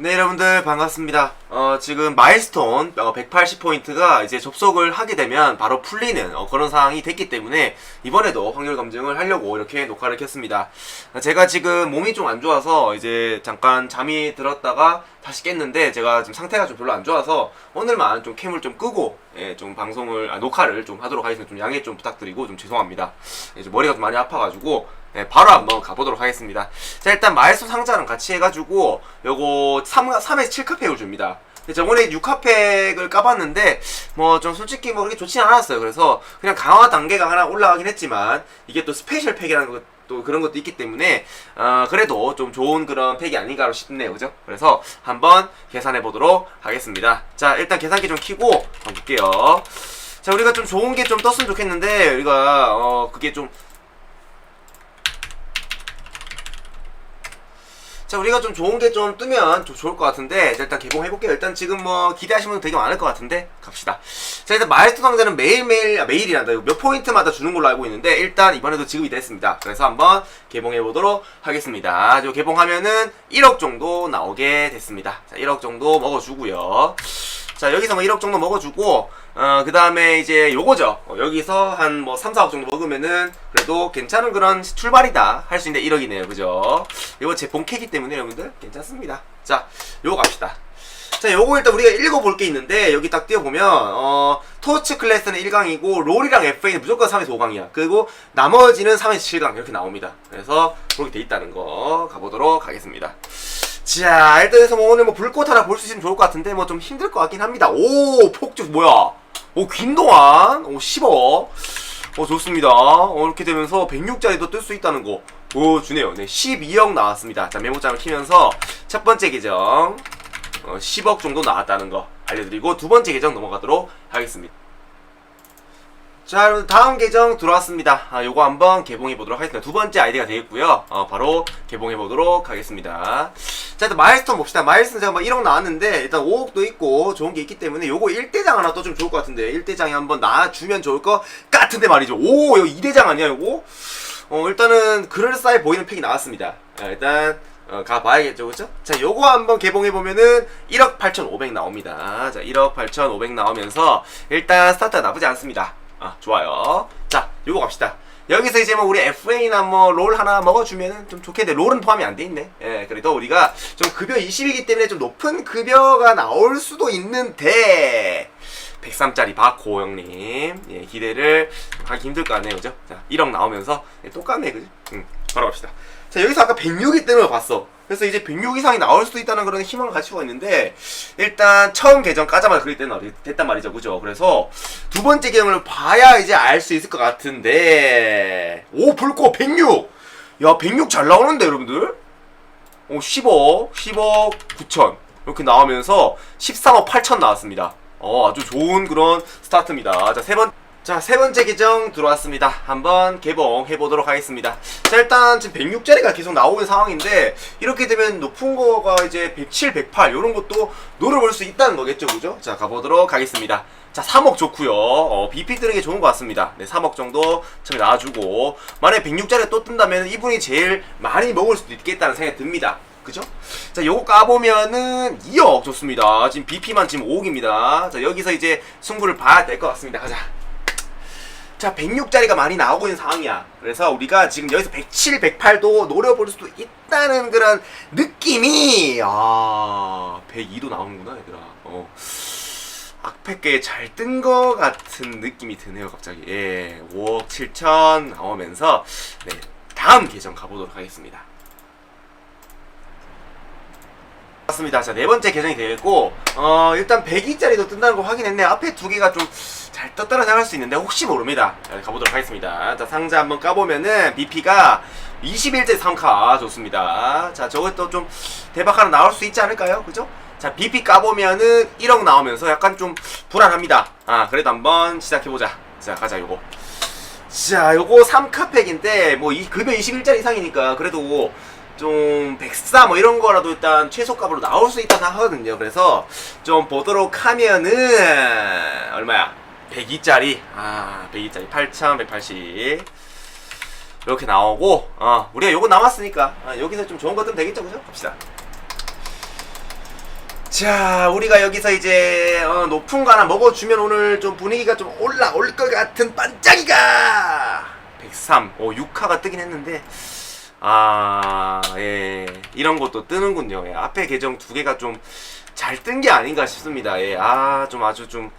네 여러분들 반갑습니다. 어, 지금 마일스톤 180포인트가 이제 접속을 하게 되면 바로 풀리는 어, 그런 상황이 됐기 때문에 이번에도 확률 검증을 하려고 이렇게 녹화를 켰습니다. 어, 제가 지금 몸이 좀 안 좋아서 이제 잠깐 잠이 들었다가 다시 깼는데 제가 지금 상태가 좀 별로 안 좋아서 오늘만 좀 캠을 좀 끄고 예, 좀 방송을 아, 녹화를 좀 하도록 하겠습니다. 좀 양해 좀 부탁드리고 좀 죄송합니다. 예, 좀 머리가 좀 많이 아파가지고 네, 바로 한번 가보도록 하겠습니다. 자, 일단 마일스톤 상자랑 같이 해가지고, 요거 3, 3에서 7카팩을 줍니다. 저번에 6카팩을 까봤는데, 뭐, 좀 솔직히 뭐 그렇게 좋진 않았어요. 그래서 그냥 강화 단계가 하나 올라가긴 했지만, 이게 또 스페셜 팩이라는 것, 또 그런 것도 있기 때문에, 어, 그래도 좀 좋은 그런 팩이 아닌가 싶네요. 그죠? 그래서 한번 계산해 보도록 하겠습니다. 자, 일단 계산기 좀 키고, 한번 볼게요. 자, 우리가 좀 좋은 게 좀 떴으면 좋겠는데, 우리가, 어, 그게 좀, 자 우리가 좀 좋은 게 좀 뜨면 좀 좋을 것 같은데 자, 일단 개봉해볼게요. 일단 지금 뭐 기대하시는 분들 되게 많을 것 같은데 갑시다. 자 일단 마일스톤 상자는 매일매일 아, 매일이란다 이거 몇 포인트마다 주는 걸로 알고 있는데 일단 이번에도 지급이 됐습니다. 그래서 한번 개봉해보도록 하겠습니다. 저 개봉하면은 1억 정도 나오게 됐습니다. 자 1억 정도 먹어주고요 자 여기서 뭐 1억 정도 먹어주고 어, 그 다음에 이제 요거죠. 어, 여기서 한 뭐 3, 4억 정도 먹으면은 그래도 괜찮은 그런 출발이다 할 수 있는 1억이네요. 그죠? 이거 제 본캐기 때문에 여러분들 괜찮습니다. 자 요거 갑시다. 자 요거 일단 우리가 읽어볼 게 있는데 여기 딱 띄워보면 어 토치 클래스는 1강이고 롤이랑 FA는 무조건 3에서 5강이야. 그리고 나머지는 3에서 7강 이렇게 나옵니다. 그래서 그렇게 돼 있다는 거 가보도록 하겠습니다 자 일단 해서 뭐 오늘 뭐 불꽃 하나 볼 수 있으면 좋을 것 같은데 뭐 좀 힘들 것 같긴 합니다. 오 폭주 뭐야? 오 김동완 오 10억 어 좋습니다. 어, 이렇게 되면서 106짜리도 뜰 수 있다는 거 보여주네요. 네 12억 나왔습니다. 자 메모장을 키면서 첫 번째 계정 어, 10억 정도 나왔다는 거 알려드리고 두 번째 계정 넘어가도록 하겠습니다. 자 여러분 다음 계정 들어왔습니다. 아, 요거 한번 개봉해 보도록 하겠습니다. 두 번째 아이디가 되겠고요. 어, 바로 개봉해 보도록 하겠습니다 자 일단 마일스톤 봅시다 마일스톤 제가 뭐 1억 나왔는데 일단 5억도 있고 좋은 게 있기 때문에 요거 1대장 하나 또 좀 좋을 것 같은데 1대장에 한번 나와주면 좋을 것 같은데 말이죠 오 여기 2대장 아니야 요거 어 일단은 그럴싸해 보이는 팩이 나왔습니다 아, 일단 어, 가봐야겠죠, 그쵸? 자, 요거 한번 개봉해보면은 1억 8,500 나옵니다. 자, 1억 8,500 나오면서 일단 스타트가 나쁘지 않습니다. 아, 좋아요. 자, 요거 갑시다. 여기서 이제 뭐 우리 FA나 뭐 롤 하나 먹어주면은 좀 좋겠는데 롤은 포함이 안 돼 있네. 예, 그래도 우리가 좀 급여 20이기 때문에 좀 높은 급여가 나올 수도 있는데 103짜리 박고 형님 예, 기대를 하기 힘들 거 같네요, 그죠? 자, 1억 나오면서 예, 똑같네, 그죠? 응, 바로 갑시다. 자, 여기서 아까 106이 뜨는 걸 봤어. 그래서 이제 106 이상이 나올 수도 있다는 그런 희망을 가지고 있는데 일단 처음 계정 까자마자 그럴 때는 됐단 말이죠, 그죠? 그래서 두 번째 계정을 봐야 이제 알 수 있을 것 같은데 오 불꽃 106. 야, 106 잘 나오는데 여러분들? 오 10억, 10억 9천 이렇게 나오면서 13억 8천 나왔습니다. 어 아주 좋은 그런 스타트입니다. 자세 번. 자, 세 번째 계정 들어왔습니다. 한번 개봉해 보도록 하겠습니다. 자, 일단 지금 106짜리가 계속 나오는 상황인데, 이렇게 되면 높은 거가 이제 107, 108, 이런 것도 노려볼 수 있다는 거겠죠, 그죠? 자, 가보도록 하겠습니다. 자, 3억 좋고요 어, BP 뜨는 게 좋은 것 같습니다. 네, 3억 정도 처음에 나와주고, 만약에 106짜리가 또 뜬다면 이분이 제일 많이 먹을 수도 있겠다는 생각이 듭니다. 그죠? 자, 요거 까보면은 2억 좋습니다. 지금 BP만 지금 5억입니다. 자, 여기서 이제 승부를 봐야 될 것 같습니다. 가자. 자, 106짜리가 많이 나오고 있는 상황이야. 그래서 우리가 지금 여기서 107, 108도 노려볼 수도 있다는 그런 느낌이, 아, 102도 나오는구나, 얘들아. 어. 악패께 잘 뜬 거 같은 느낌이 드네요, 갑자기. 예, 5억 7천 나오면서, 네, 다음 계정 가보도록 하겠습니다. 맞습니다. 자, 네 번째 계정이 되겠고, 어, 일단 102짜리도 뜬다는 거 확인했네. 앞에 두 개가 좀 잘 떴다고 생각할 수 있는데, 혹시 모릅니다. 자, 가보도록 하겠습니다. 자, 상자 한번 까보면은, BP가 21째 3카 좋습니다. 자, 저것도 좀 대박 하나 나올 수 있지 않을까요? 그죠? 자, BP 까보면은 1억 나오면서 약간 좀 불안합니다. 아, 그래도 한번 시작해보자. 자, 가자, 요거. 자, 요거 3카팩인데, 뭐, 이 급여 21짜리 이상이니까, 그래도 좀, 104뭐 이런 거라도 일단 최소값으로 나올 수 있다 생각하거든요. 그래서 좀 보도록 하면은, 얼마야? 102짜리. 아, 102짜리. 8,180. 이렇게 나오고, 어, 우리가 요거 남았으니까, 아, 여기서 좀 좋은 것 뜨면 되겠죠, 그죠? 갑시다. 자, 우리가 여기서 이제 어, 높은 거 하나 먹어주면 오늘 좀 분위기가 좀 올라올 것 같은 반짝이가 103, 오 6화가 뜨긴 했는데 아, 예, 이런 것도 뜨는군요. 예, 앞에 계정 두 개가 좀 잘 뜬 게 아닌가 싶습니다. 예, 아, 좀 아주 좀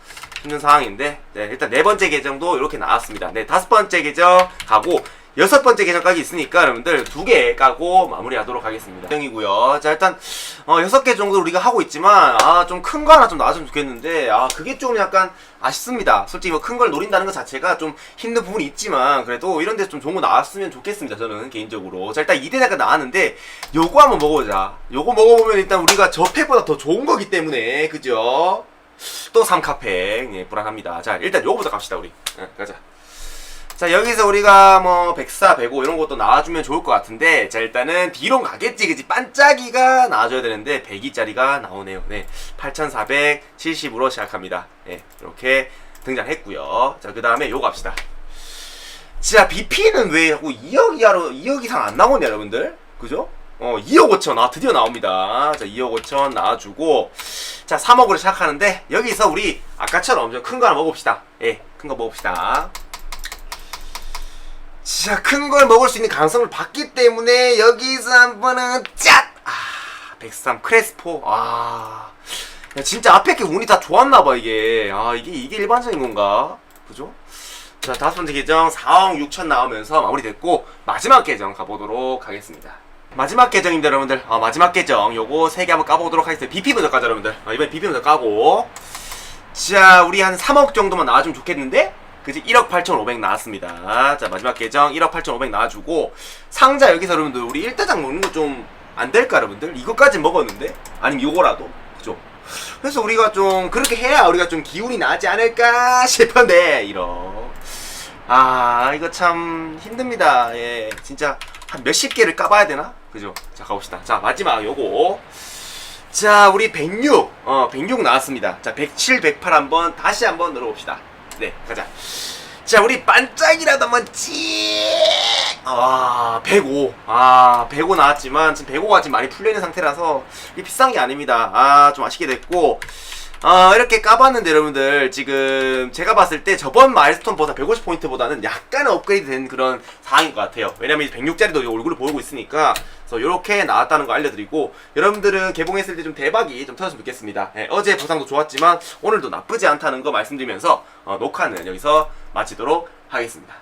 힘든 상황인데, 네, 일단 네 번째 계정도 이렇게 나왔습니다. 네, 다섯 번째 계정 가고 여섯 번째 계정까지 있으니까 여러분들 두 개 까고 마무리하도록 하겠습니다. 계정이고요. 자, 일단 어, 여섯 개 정도 우리가 하고 있지만 아, 좀 큰 거 하나 좀 나왔으면 좋겠는데 아, 그게 좀 약간 아쉽습니다. 솔직히 뭐 큰 걸 노린다는 것 자체가 좀 힘든 부분이 있지만 그래도 이런 데서 좀 좋은 거 나왔으면 좋겠습니다. 저는 개인적으로. 자, 일단 2대자가 나왔는데 요거 한번 먹어보자. 요거 먹어보면 일단 우리가 저 팩보다 더 좋은 거기 때문에 그죠? 또 3카팩 예, 불안합니다. 자, 일단 요거부터 갑시다, 우리. 예, 가자. 자 여기서 우리가 뭐 백사, 백오 이런 것도 나와주면 좋을 것 같은데 자 일단은 비론 가겠지 그지? 반짝이가 나와줘야 되는데 102짜리가 나오네요. 네 8470으로 시작합니다. 네 이렇게 등장했고요. 자그 다음에 요거 갑시다. 자 BP는 왜 자꾸 2억 이하로 2억 이상 안 나오냐 여러분들? 그죠? 어 2억 5천. 아 드디어 나옵니다. 자 2억 5천 나와주고. 자 3억으로 시작하는데 여기서 우리 아까처럼 좀 큰 거 하나 먹어봅시다. 예 큰 거 먹어봅시다 자, 큰걸 먹을 수 있는 가능성을 봤기 때문에 여기서 한 번은 짠! 아, 103 크레스포. 아. 야, 진짜 앞에 게 운이 다 좋았나 봐, 이게. 아, 이게 이게 일반적인 건가? 그죠? 자, 다섯 번째 계정 4억 6천 나오면서 마무리됐고 마지막 계정 가보도록 하겠습니다. 마지막 계정입니다, 여러분들. 아, 마지막 계정 요거 세 개 한번 까보도록 하겠습니다. BP 먼저 까자, 여러분들. 아, 이번에 BP 먼저 까고. 자, 우리 한 3억 정도만 나와주면 좋겠는데? 그지 1억 8,500 나왔습니다. 자 마지막 계정 1억 8,500 나와주고 상자 여기서 여러분들 우리 1대장 먹는 거 좀 안 될까 여러분들? 이거까지 먹었는데 아니면 요거라도 그죠? 그래서 우리가 좀 그렇게 해야 우리가 좀 기운이 나지 않을까 싶은데 이런 아 이거 참 힘듭니다. 예 진짜 한 몇십 개를 까봐야 되나? 그죠? 자 가봅시다. 자 마지막 요거 자 우리 106, 어106 나왔습니다. 자 107, 108 한번 다시 한번 늘어봅시다. 네, 가자. 자, 우리 반짝이라도 한번 찌. 아, 105. 아, 105 나왔지만 지금 105가 지금 많이 풀려 있는 상태라서 이게 비싼 게 아닙니다. 아, 좀 아쉽게 됐고. 어, 이렇게 까봤는데 여러분들 지금 제가 봤을 때 저번 마일스톤보다 150포인트보다는 약간 업그레이드 된 그런 상황인 것 같아요 왜냐면 이제 106짜리도 얼굴을 보이고 있으니까 그래서 이렇게 나왔다는 거 알려드리고 여러분들은 개봉했을 때 좀 대박이 좀 터졌으면 좋겠습니다. 예, 어제 보상도 좋았지만 오늘도 나쁘지 않다는 거 말씀드리면서 어, 녹화는 여기서 마치도록 하겠습니다